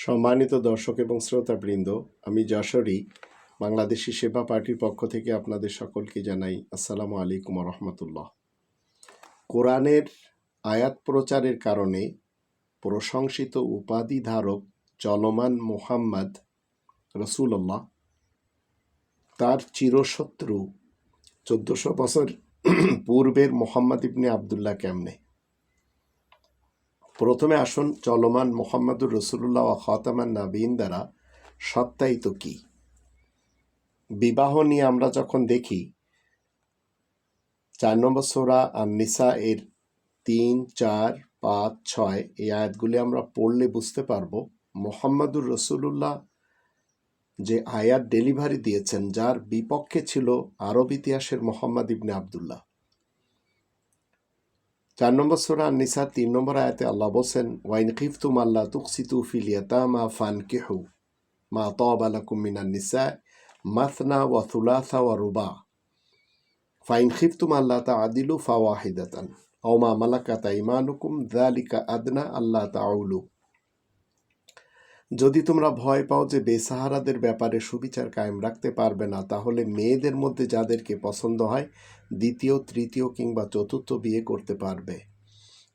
সম্মানিত দর্শক এবং শ্রোতাবৃন্দ, আমি যশোরী, বাংলাদেশি সেবা পার্টির পক্ষ থেকে আপনাদের সকলকে জানাই আসসালামু আলাইকুম রহমতুল্লাহ কোরআনের আয়াত প্রচারের কারণে প্রশংসিত উপাধি ধারক চলমান মোহাম্মদ রসুল্লাহ তার চিরশত্রু চোদ্দশো বছর পূর্বের মোহাম্মদ ইবনে আবদুল্লাহ কেমনে? প্রথমে আসুন চলমান মোহাম্মদুর রসুল্লাহ খতামান নাবিন দ্বারা সত্যায়িত কি? বিবাহ নিয়ে আমরা যখন দেখি, চার নম্বর সোরা আর নিসা এর তিন, চার, পাঁচ, ছয়, এই আয়াতগুলি আমরা পড়লে বুঝতে পারব মোহাম্মদুর রসুল্লাহ যে আয়াত ডেলিভারি দিয়েছেন, যার বিপক্ষে ছিল আরব ইতিহাসের মোহাম্মদ ইবনে আবদুল্লাহ। চার নম্বর সোরা নিসা তিন নম্বর আয়াতে আল্লাহ বলছেন ওয়াইন খিফতুম আল্লাহ তুকসিতু ফিল ইয়াতামা ফান কেহু মা তব আলাকুম মিনান নিসা মাথনা ওয়া থুলাথা ওয়া রুবা ফাইন খিফতুম আল্লাহ তা আদিলু ফাওয়াহিদাতান আও মা মালাকাতা ইমানুকুম যালিকা আদনা আল্লাহ তাউলু যদি তোমরা ভয় পাও যে বেসাহারাদের ব্যাপারে সুবিচার কায়েম রাখতে পারবে না, তাহলে মেয়েদের মধ্যে যাদেরকে পছন্দ হয়, দ্বিতীয়, তৃতীয় কিংবা চতুর্থ বিয়ে করতে পারবে।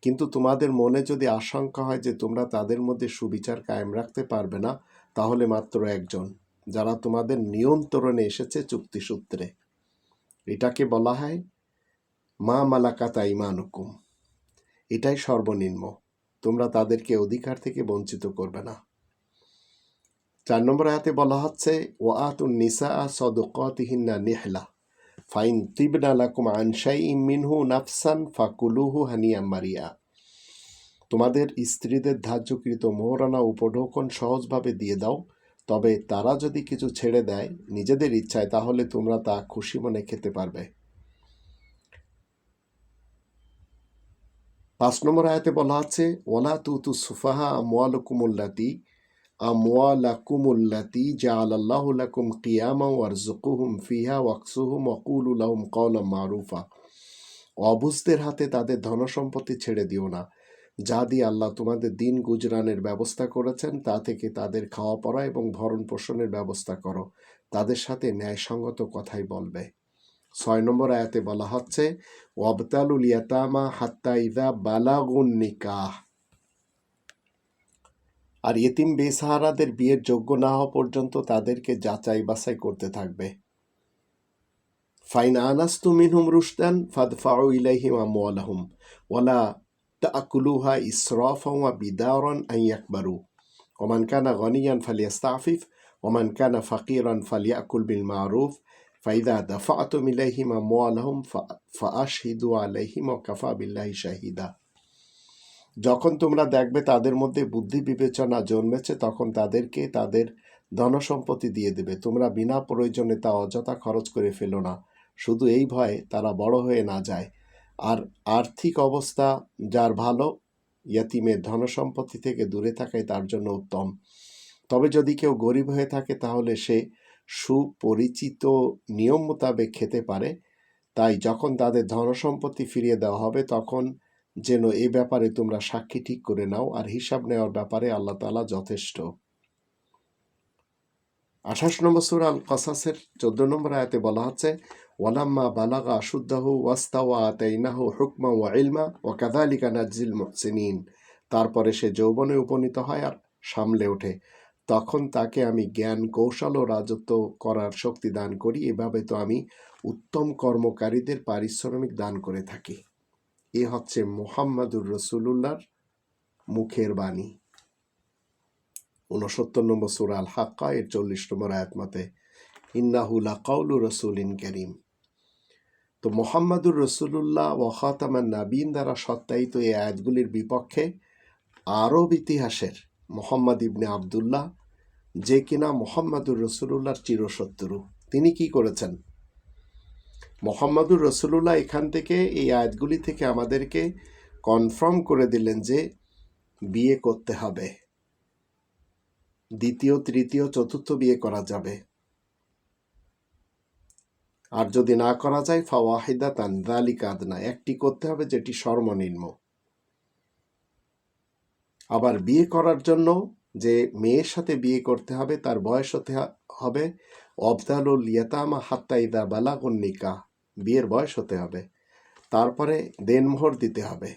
কিন্তু তোমাদের মনে যদি আশঙ্কা হয় যে তোমরা তাদের মধ্যে সুবিচার কায়েম রাখতে পারবে না, তাহলে মাত্র একজন, যারা তোমাদের নিয়ন্ত্রণে এসেছে চুক্তিসূত্রে। এটাকে বলা হয় মা মালাকাতা ইমানুকুম। এটাই সর্বনিম্ন। তোমরা তাদেরকে অধিকার থেকে বঞ্চিত করবে না। চার নম্বর আয়াতে বলা হচ্ছে ও আতুন নিসা সদকতিহিন্না নিহলা। ফাইন তিবনা লাকুম আনসাই মিনহু নাফসান ফাকুলুহু হানিয়া মারিয়া। তোমাদের স্ত্রীদের ধার্যকৃত মোহরানা উপঢৌকন সহজভাবে দিয়ে দাও। তবে তারা যদি কিছু ছেড়ে দেয় নিজেদের ইচ্ছায়, তাহলে তোমরা তা খুশি মনে খেতে পারবে। পাঁচ নম্বর আয়াতে বলা আছে ওলা তুতু সুফাহা মোয়ালকুমুল্লাতি লাকুম কিয়ামা ওয়ারযুকুহুম ফিহা ওয়াকসুহুম ওয়াকুলু লাহুম কওলাম মারুফা অবুজদের হাতে তাদের ধনসম্পত্তি ছেড়ে দিও না। যা দিয়ে আল্লাহ তোমাদের দিন গুজরানের ব্যবস্থা করেছেন, তা থেকে তাদের খাওয়া পড়া এবং ভরণ পোষণের ব্যবস্থা করো। তাদের সাথে ন্যায়সঙ্গত কথাই বলবে। ছয় নম্বর আয়াতে বলা হচ্ছে, ওয়াবতালুল ইয়াতামা হাত্তা ইদা বালাগুন নিকাহ। আর এতিম বেসাহারাদের বিয়ের যোগ্য না হওয়া পর্যন্ত তাদেরকে যাচাই বাছাই করতে থাকবে ফাইন আনাস্তু মিনহুম রুশদান ফাদফাউ ইলাইহিম আমওয়ালাহুম ওয়ালা তাকুলুহা ইসরাফাও ওয়া বিদারান আন ইয়াকবারু ওমান কানা গনিয়ান ফালিয়াস্তাফিফ ওমান কানা ফাকিরান ফালিয়াকুল বিল মারুফ ফাইদা দাফাতুম ইলাইহিম আমওয়ালাহুম ফাআশহিদু আলাইহিম ওয়া কাফা বিল্লাহি শাহিদা যখন তোমরা দেখবে তাদের মধ্যে বুদ্ধি বিবেচনা জন্মেছে, তখন তাদেরকে তাদের ধনসম্পত্তি দিয়ে দেবে। তোমরা বিনা প্রয়োজনে তা অযথা খরচ করে ফেলো না। শুধু এই ভয়ে তারা বড় হয়ে না যায়। আর আর্থিক অবস্থা যার ভালো, ইয়াতিমের ধনসম্পত্তি থেকে দূরে থাকাই তার জন্য উত্তম। তবে যদি কেউ গরিব হয়ে থাকে, তাহলে সে সুপরিচিত নিয়ম মোতাবেক খেতে পারে। তাই যখন তাদের ধনসম্পত্তি ফিরিয়ে দেওয়া হবে, তখন যেন এ ব্যাপারে তোমরা সাক্ষী ঠিক করে নাও আর হিসাব নেওয়ার ব্যাপারে আল্লাহ তালা যথেষ্ট। আঠাশ নম্বর সুর আল কসাসের চোদ্দ নম্বর আয়াতে বলা হচ্ছে, ওয়ালাম্মা বালাগা আশুদ্দাহু ওয়াস্তাওয়া আতাইনাহু হুকমা ওয়া ইলমা ও কাদালিকা নাজিল মুহসিনিন। তারপরে সে যৌবনে উপনীত হয় আর সামলে ওঠে। তখন তাকে আমি জ্ঞান, কৌশল ও রাজত্ব করার শক্তি দান করি। এভাবে তো আমি উত্তম কর্মকারীদের পারিশ্রমিক দান করে থাকি। এ হচ্ছে মোহাম্মদুর রসুল্লাহর মুখের বাণী। উনসত্তর নম্বর সুরা আল হাক্কা এর চল্লিশ নম্বর আয়াত মতে ইন্নাহুলা কাউলু রসুলিন করিম। তো মোহাম্মদুর রসুল্লাহ ওয়াখাতামান নাবিন দ্বারা সত্যায়িত এই আয়াতগুলির বিপক্ষে আরব ইতিহাসের মোহাম্মদ ইবনে আবদুল্লাহ যে কিনা মোহাম্মদুর রসুল্লাহর চিরশত্রু। তিনি কি করেছেন? মোহাম্মদুর রসুল্লাহ এখান থেকে এই আয়াতগুলি থেকে আমাদেরকে কনফার্ম করে দিলেন যে বিয়ে করতে হবে। দ্বিতীয়, তৃতীয়, চতুর্থ বিয়ে করা যাবে। আর যদি না করা যায় ফাওয়াহিদা তান দালি কাদনা একটি করতে হবে যেটি সর্বনিম্ন। আবার বিয়ে করার জন্য যে মেয়ের সাথে বিয়ে করতে হবে, তার বয়স হতে হবে অবদালুল ইয়াতামা হাত্তা ইদা বালাগুন বিয়ের বয়স হতে হবে। তারপরে দেনমোহর দিতে হবে।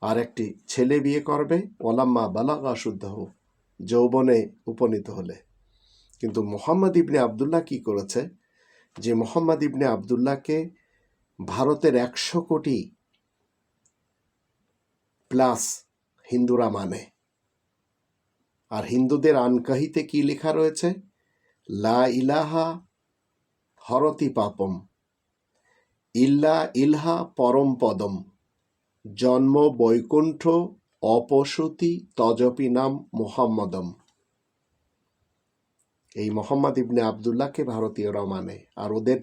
আর একটি ছেলে বিয়ে করবে, ওলাম্মা বালাগা শুদ্ধ হোক, যৌবনে উপনীত হলে। কিন্তু মোহাম্মদ ইবনে আবদুল্লাহ কি করেছে? যে মোহাম্মদ ইবনে আবদুল্লাহকে ভারতের একশো কোটি প্লাস হিন্দুরা মানে। আর হিন্দুদের আনকাহিতে কি লেখা রয়েছে? লা ইলাহা হরতি পাপম। ইল্লা ইলহা পরম পদম। জন্ম বৈকুণ্ঠ অপসুতি তজপি নাম মোহাম্মদম। এই মোহাম্মদ ইবনে আবদুল্লাহকে ভারতীয়রা মানে। আর ওদের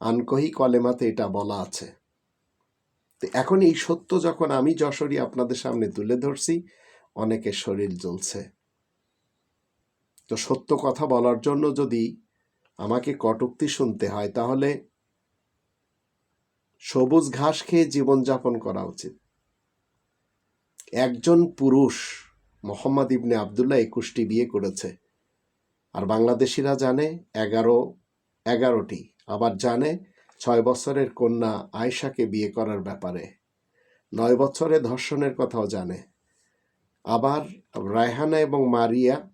আনকহি কলেমাতে এটা বলা আছে। তো এখন এই সত্য যখন আমি যশোরী আপনাদের সামনে তুলে ধরছি অনেকের শরীর জ্বলছে। তো সত্য কথা বলার জন্য যদি আমাকে কটুক্তি শুনতে হয়, তাহলে সবুজ ঘাস খেয়ে জীবনযাপন করা উচিত। একজন পুরুষ মোহাম্মদ ইবনে আবদুল্লাহ একুশটি বিয়ে করেছে। আর বাংলাদেশিরা জানে এগারো, এগারোটি। আবার জানে ছয় বছরের কন্যা আয়শাকে বিয়ে করার ব্যাপারে। নয় বছরে ধর্ষণের কথাও জানে। আবার রায়হানা এবং মারিয়া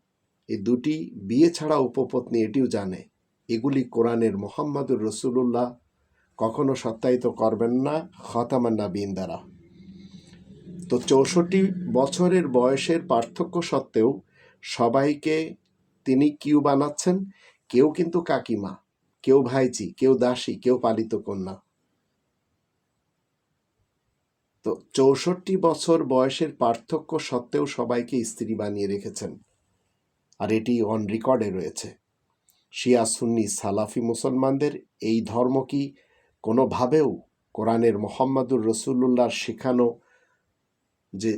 এই দুটি বিয়ে ছাড়া উপপত্নী এটিও জানে। এগুলি কোরআনের মোহাম্মদুর রসুল্লাহ কখনো সত্যায়িত করবেন না খতামান নাবিন দ্বারা। তো চৌষট্টি বছরের বয়সের পার্থক্য সত্ত্বেও সবাইকে তিনি কিউ বানাচ্ছেন, কেউ কিন্তু কাকিমা, কেউ ভাইজি, কেউ দাসী, কেউ পালিত কন্যা। তো চৌষট্টি বছর বয়সের পার্থক্য সত্ত্বেও সবাইকে স্ত্রী বানিয়ে রেখেছেন। আর এটি অন রেকর্ডে রয়েছে। শিয়া সুন্নি সালাফি মুসলমানদের এই ধর্ম কি কোনোভাবেও কোরআনের মোহাম্মদুর রসুল্লাহর শেখানো যে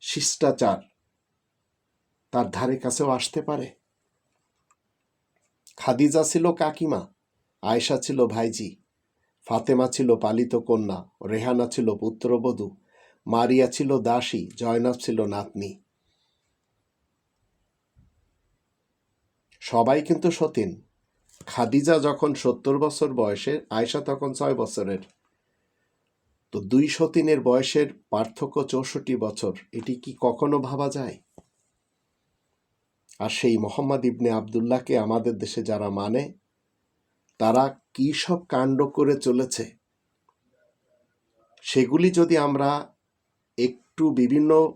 শিষ্টাচার তার ধারে কাছেও আসতে পারে। খাদিজা ছিল কাকিমা, আয়েশা ছিল ভাইজি ফাতেমা ছিল পালিত কন্যা, রেহানা ছিল পুত্রবধূ, মারিয়া ছিল দাসী, জয়নাব ছিল নাতনি। সবাই কিন্তু সতীন। খাদিজা যখন সত্তর বছর বয়সের আয়সা তখন ছয় বছরের। তো দুই সতীনের বয়সের পার্থক্য চৌষট্টি বছর, এটি কি কখনো ভাবা যায়? আর সেই মোহাম্মদ ইবনে আবদুল্লাহকে আমাদের দেশে যারা মানে তারা কি সব কাণ্ড করে চলেছে? সেগুলি যদি আমরা একটু বিভিন্ন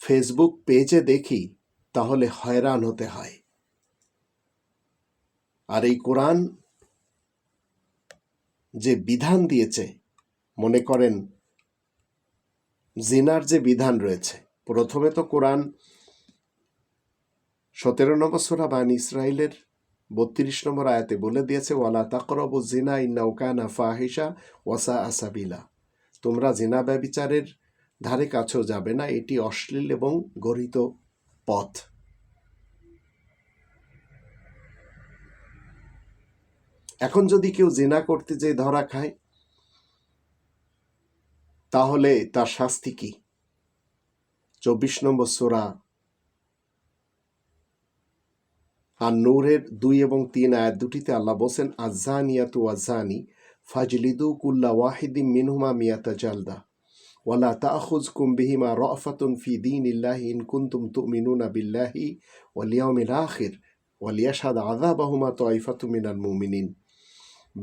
ফেসবুক পেজে দেখি, তাহলে হয়রান হতে হয়। আর এই কোরআন যে বিধান দিয়েছে, মনে করেন জিনার যে বিধান রয়েছে, প্রথমে তো কোরআন সতেরো নম্বর সোরা বান ইসরায়েলের বত্রিশ নম্বর আয়াতে বলে দিয়েছে, ওয়ালা তাকরব জিনা ইন্নাউকানা ফাহিসা ওয়াসা আসাবিলা তোমরা জিনা ব্যবিচারের ধারে কাছেও যাবে না, এটি অশ্লীল এবং গরিত পথ। এখন যদি কেউ জেনা করতে যে ধরা খায়, তাহলে তার শাস্তি কি? চব্বিশ নম্বর সোরা আর নূরের দুই এবং তিন আয়াত দুটিতে আল্লাহ বলছেন আজানিয়াতু আজানি ফাজলিদু কুল্লা ওয়াহিদিম মিনহুমা মিয়াতা জালদা ওয়ালা তাখুজ কুম্বিহিমা রফাতুন ফি দিন ইল্লাহি ইন কুন্তুম তুমিনুনা বিল্লাহি ওয়ালিয়াউমিল আখির ওয়ালিয়াশাদ আযাবাহুমা তাইফাতু মিনাল মুমিনিন।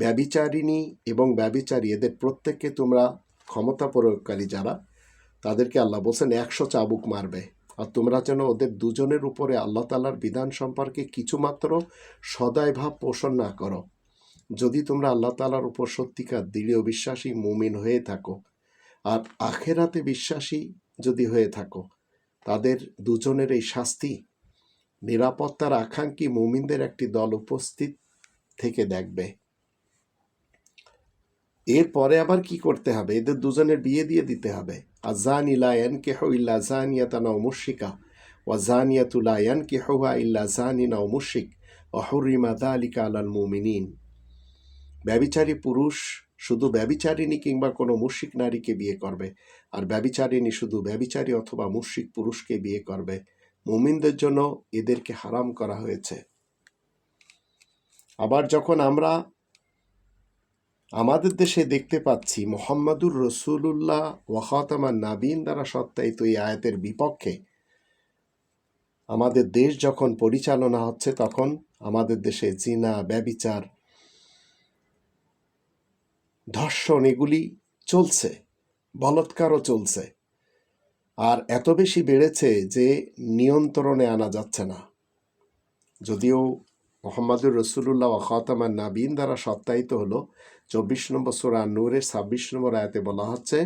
ব্যবিচারিণী এবং ব্যবিচারী, এদের প্রত্যেককে তোমরা ক্ষমতা প্রয়োগকারী যারা, তাদেরকে আল্লাহ বলছেন একশো চাবুক মারবে। আর তোমরা যেন ওদের দুজনের উপরে আল্লাহ তালার বিধান সম্পর্কে কিছুমাত্র সদয় ভাব পোষণ না করো। যদি তোমরা আল্লাহ তালার উপর সত্যিকার দৃঢ় বিশ্বাসী মুমিন হয়ে থাকো, আর আখেরাতে বিশ্বাসী যদি হয়ে থাকো, তাদের দুজনের এই শাস্তি নিরাপত্তার আকাঙ্ক্ষী মুমিনদের একটি দল উপস্থিত থেকে দেখবে। এরপরে আবার কি করতে হবে? এদের দুজনের বিয়ে দিয়ে দিতে হবে। আজান ইলায়ান কেহ ইল্লা জানিয়াতা নাও মুশিকা ওয়া জানিয়াতুলায়ান কেহুহা ইল্লা জানি নাও মুশিক অহরিমা দালিকা আলাল মুমিনিন। ব্যবিচারী পুরুষ শুধু ব্যবিচারিণী কিংবা কোনো মুশিক নারীকে বিয়ে করবে, আর ব্যবিচারিণী শুধু ব্যবিচারী অথবা মুশিক পুরুষকে বিয়ে করবে। মুমিনদের জন্য এদেরকে হারাম করা হয়েছে। আবার যখন আমরা আমাদের দেশে দেখতে পাচ্ছি মোহাম্মদুর রসুল্লাহ ওয়াখাতামা নাবিন দ্বারা সত্যায়িত এই আয়াতের বিপক্ষে। আমাদের দেশ যখন পরিচালনা হচ্ছে তখন আমাদের দেশে জিনা, ব্যবিচার, ধর্ষণ এগুলি চলছে, বলৎকারও চলছে। আর এত বেশি বেড়েছে যে নিয়ন্ত্রণে আনা যাচ্ছে না। যদিও মোহাম্মদুর রসুল্লাহ খাতামান নাবিন দ্বারা সত্যায়িত হলো চব্বিশ নম্বর সোরা নূরের ছাব্বিশ নম্বর আয়াতে বলা হচ্ছে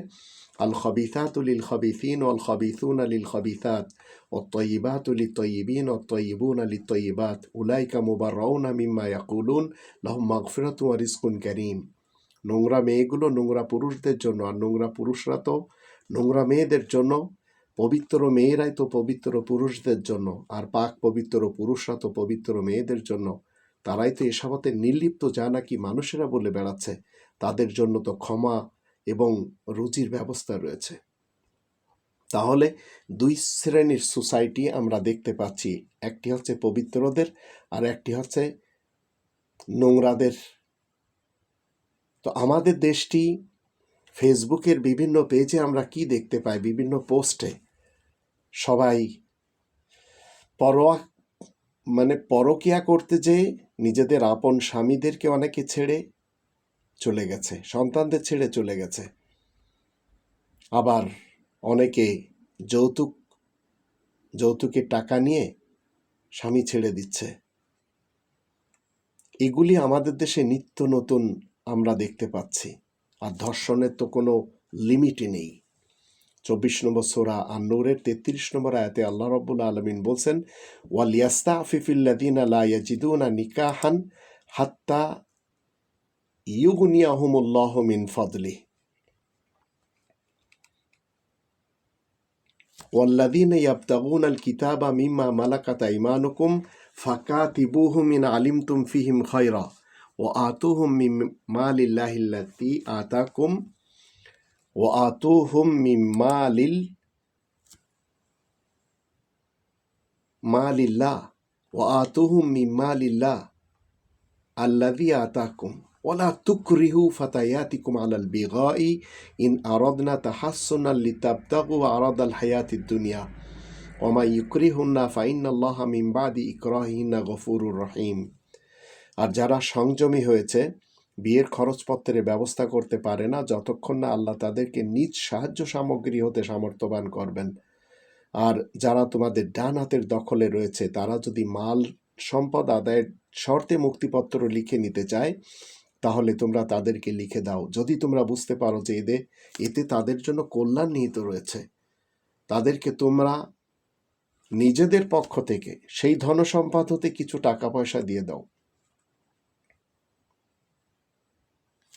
আল খবিথাত উলিল খবিথিন অল খবিথুন আলিল খবিথাত ও তৈবাত উলি তৈবিন ও তৈবুন আলি তৈবাত উলাইকা মুবার রৌনা মিম্মা ইয়াকুলুন, লহম মাগফিরাত রিস্কুন করিম। নোংরা মেয়েগুলো নোংরা পুরুষদের জন্য, আর নোংরা পুরুষরা তো নোংরা মেয়েদের জন্য, পবিত্র মেয়েরাই তো পবিত্র পুরুষদের জন্য, আর পাক পবিত্র পুরুষরা তো পবিত্র মেয়েদের জন্য। তারাই তো এসবতে নির্লিপ্ত যা নাকি মানুষেরা বলে বেড়াচ্ছে, তাদের জন্য তো ক্ষমা এবং রুজির ব্যবস্থা রয়েছে। তাহলে দুই শ্রেণির সোসাইটি আমরা দেখতে পাচ্ছি, একটি হচ্ছে পবিত্রদের আর একটি হচ্ছে নোংরাদের। তো আমাদের দেশটি ফেসবুকের বিভিন্ন পেজে আমরা কি দেখতে পাই? বিভিন্ন পোস্টে সবাই পরোয়া মানে পরকিয়া করতে যেয়ে নিজেদের আপন স্বামীদেরকে অনেকে ছেড়ে চলে গেছে, সন্তানদের ছেড়ে চলে গেছে। আবার অনেকে যৌতুক, যৌতুকের টাকা নিয়ে স্বামী ছেড়ে দিচ্ছে। এগুলি আমাদের দেশে নিত্য নতুন আমরা দেখতে পাচ্ছি, আর ধর্ষণের তো কোনো লিমিটই নেই। চব্বিশ নম্বর সোরা আর নূরের তেত্রিশ নম্বর আয়াতে আল্লাহ রব্বুল আলমিন বলছেন ওয়াল ইয়াস্তা ফিফিল্লাদিন আলা ইয়াজিদুনা নিকাহান হাত্তা ইউগুনিয়াহুমুল্লাহ মিন ফদলি والذين يبتغون الكتاب مما ملكت أيمانكم فكاتبوهم إن علمتم فيهم خيرا وآتوهم من مال الله التي آتاكم وآتوهم من مال مال الله وآتوهم من مال الله الذي آتاكم ولا تكرهوا فتياتكم على البغاء إن أردنا تحسنا لتبتغوا عرض الحياة الدنيا وما يكرهن فإن الله من بعد إكراههن غفور رحيم আর যারা সংযমী হয়েছে বিয়ের খরচপত্রের ব্যবস্থা করতে পারে না যতক্ষণ না আল্লাহ তাদেরকে নিজ সাহায্য সামগ্রী হতে সামর্থ্যবান করবেন। আর যারা তোমাদের ডান হাতের দখলে রয়েছে, তারা যদি মাল, সম্পদ আদায়ের শর্তে মুক্তিপত্র লিখে নিতে চায়, তাহলে তোমরা তাদেরকে লিখে দাও। যদি তোমরা বুঝতে পারো যে এদের এতে তাদের জন্য কল্যাণ নিহিত রয়েছে, তাদেরকে তোমরা নিজেদের পক্ষ থেকে সেই ধনসম্পদ হতে কিছু টাকা পয়সা দিয়ে দাও।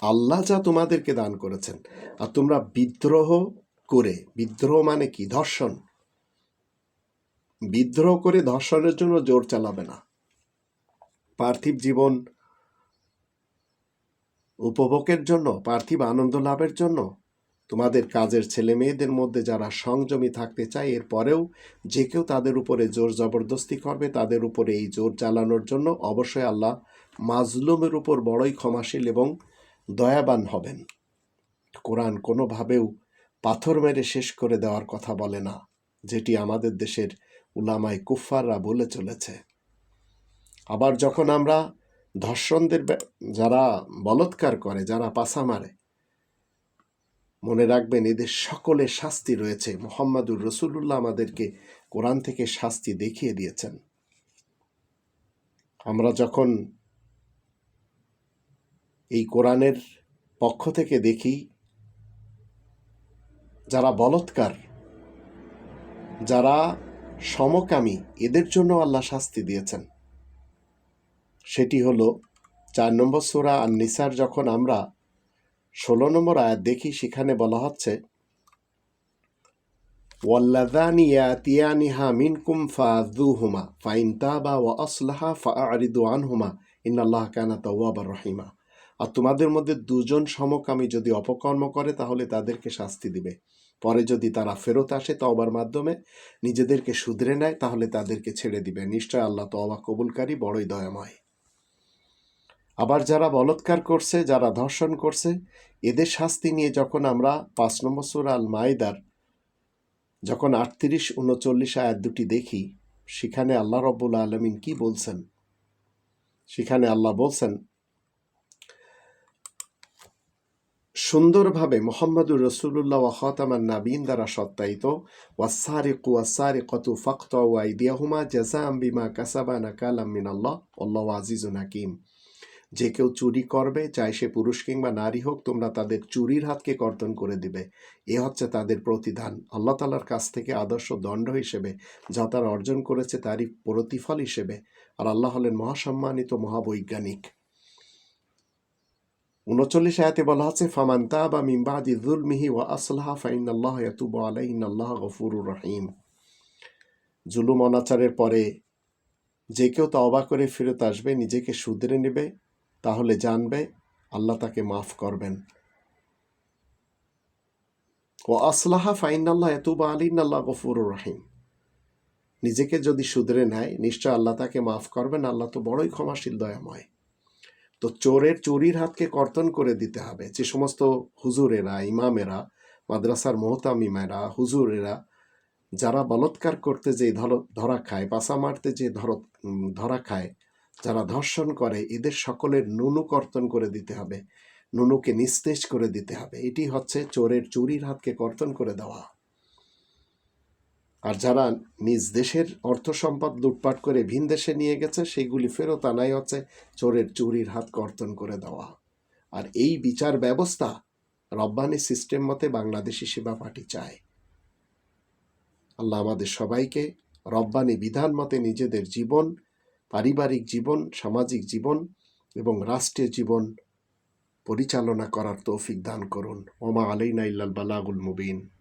আল্লাহ যা তোমাদেরকে দান করেছেন, আর তোমরা বিদ্রোহ করে, বিদ্রোহ মানে কি? ধর্ষণ। বিদ্রোহ করে ধর্ষণের জন্য জোর চালাবে না। পার্থিব জীবন উপভোগের জন্য, পার্থিব আনন্দ লাভের জন্য তোমাদের কাজের ছেলে মেয়েদের মধ্যে যারা সংযমী থাকতে চায় এরপরেও যে কেউ তাদের উপরে জোর জবরদস্তি করবে, তাদের উপরে এই জোর চালানোর জন্য অবশ্যই আল্লাহ মাজলুমের উপর বড়ই ক্ষমাশীল এবং দয়াবান হবেন। কোরআন কোনোভাবেও পাথর মেরে শেষ করে দেওয়ার কথা বলে না, যেটি আমাদের দেশের উলামায় কুফাররা বলে চলেছে। আবার যখন আমরা ধর্ষণদের যারা বলৎকার করে, যারা পাশা মারে, মনে রাখবেন এদের সকলের শাস্তি রয়েছে। মোহাম্মদুর রসুল্লাহ আমাদেরকে কোরআন থেকে শাস্তি দেখিয়ে দিয়েছেন। আমরা যখন এই কোরআনের পক্ষ থেকে দেখি যারা বলৎকার, যারা সমকামী, এদের জন্য আল্লাহ শাস্তি দিয়েছেন। সেটি হল চার নম্বর সোরা আর নিসার যখন আমরা ষোলো নম্বর আয়াত দেখি, সেখানে বলা হচ্ছে ওয়াল্লাদানি ইয়াতিয়ানিহা মিনকুম ফাযুহুমা, ফাইন তাবা ওয়া আসলাহা ফাআরিদু আনহুমা, ইন্নাল্লাহ কানা তাওয়াবার রহিমা। আর তোমাদের মধ্যে দুজন সমকামী যদি অপকর্ম করে, তাহলে তাদেরকে শাস্তি দিবে। পরে যদি তারা ফেরত আসে তওবার মাধ্যমে, নিজেদেরকে শুধরে নেয়, তাহলে তাদেরকে ছেড়ে দিবে। নিশ্চয় আল্লাহ তওবা কবুলকারী, বড়ই দয়াময়। আবার যারা বলৎকার করছে, যারা ধর্ষণ করছে, এদের শাস্তি নিয়ে যখন আমরা পাঁচ নম্বর সুরা আল মাইদার যখন আটত্রিশ, উনচল্লিশ আয়াত দুটি দেখি, সেখানে আল্লাহ রব্বুল আলমিন কি বলছেন? সেখানে আল্লাহ বলছেন সুন্দরভাবে মোহাম্মদুর রসুল্লাহ ওয়া খতামান নাবিন দ্বারা সত্যায়িত ওয়াসারিকু ওয়াসারিকতু ফাকত ওয়াইদিয়াহুমা জাযাআম বিমা কাসাবা মিনাল্লাহ, আল্লাহু আজিজুন হাকিম। যে কেউ চুরি করবে চাই সে পুরুষ কিংবা নারী হোক, তোমরা তাদের চুরির হাতকে কর্তন করে দিবে। এ হচ্ছে তাদের প্রতিদান। আল্লাহ তালার কাছ থেকে আদর্শ দণ্ড হিসেবে যা তারা অর্জন করেছে তারই প্রতিফল হিসেবে। আর আল্লাহ হলেন মহাসম্মানিত মহাবৈজ্ঞানিক। উনচল্লিশ আয়াতে বলা আছে, ফামান তাবা মিন বাদি যুলমিহি ওয়া আসলাহা ফাইন আল্লাহ ইয়াতুবু আলাইহি আল্লাহ গফুরুর রহিম। জুলুম অনাচারের পরে যে কেউ তওবা করে ফেরত আসবে, নিজেকে শুধরে নেবে, তাহলে জানবে আল্লাহ তাকে মাফ করবেন। ও আসলাহা ফাইন আল্লাহ এতুবা আলিন আল্লাহ গফুরুর রহিম। নিজেকে যদি শুধরে নেয়, নিশ্চয় আল্লাহ তাকে মাফ করবেন। আল্লাহ তো বড়ই ক্ষমাশীল, দয়াময়। তো চোরের চুরির হাতকে কর্তন করে দিতে হবে। যে সমস্ত হুজুরেরা, ইমামেরা, মাদ্রাসার মোহতামিমেরা, হুজুরেরা, যারা বলৎকার করতে যে ধর- ধরা খায় পাশা মারতে যে ধরা খায়, যারা ধর্ষণ করে, এদের সকলের নুনু কর্তন করে দিতে হবে। নুনুকে নিস্তেজ করে দিতে হবে। এটি হচ্ছে চোরের চুরির হাতকে কর্তন করে দেওয়া। আর যারা নিজ দেশের অর্থ সম্পদ লুটপাট করে ভিন দেশে নিয়ে গেছে, সেগুলি ফেরত আনাই হচ্ছে চোরের চুরির হাত কর্তন করে দেওয়া। আর এই বিচার ব্যবস্থা রব্বানি সিস্টেম মতে বাংলাদেশি সেবা পার্টি চায়। আল্লাহ আমাদের সবাইকে রব্বানি বিধান মতে নিজেদের জীবন, পারিবারিক জীবন, সামাজিক জীবন এবং রাষ্ট্রীয় জীবন পরিচালনা করার তৌফিক দান করুন। ওমা আলাইনা ইল্লাল বালাগুল মুবিন।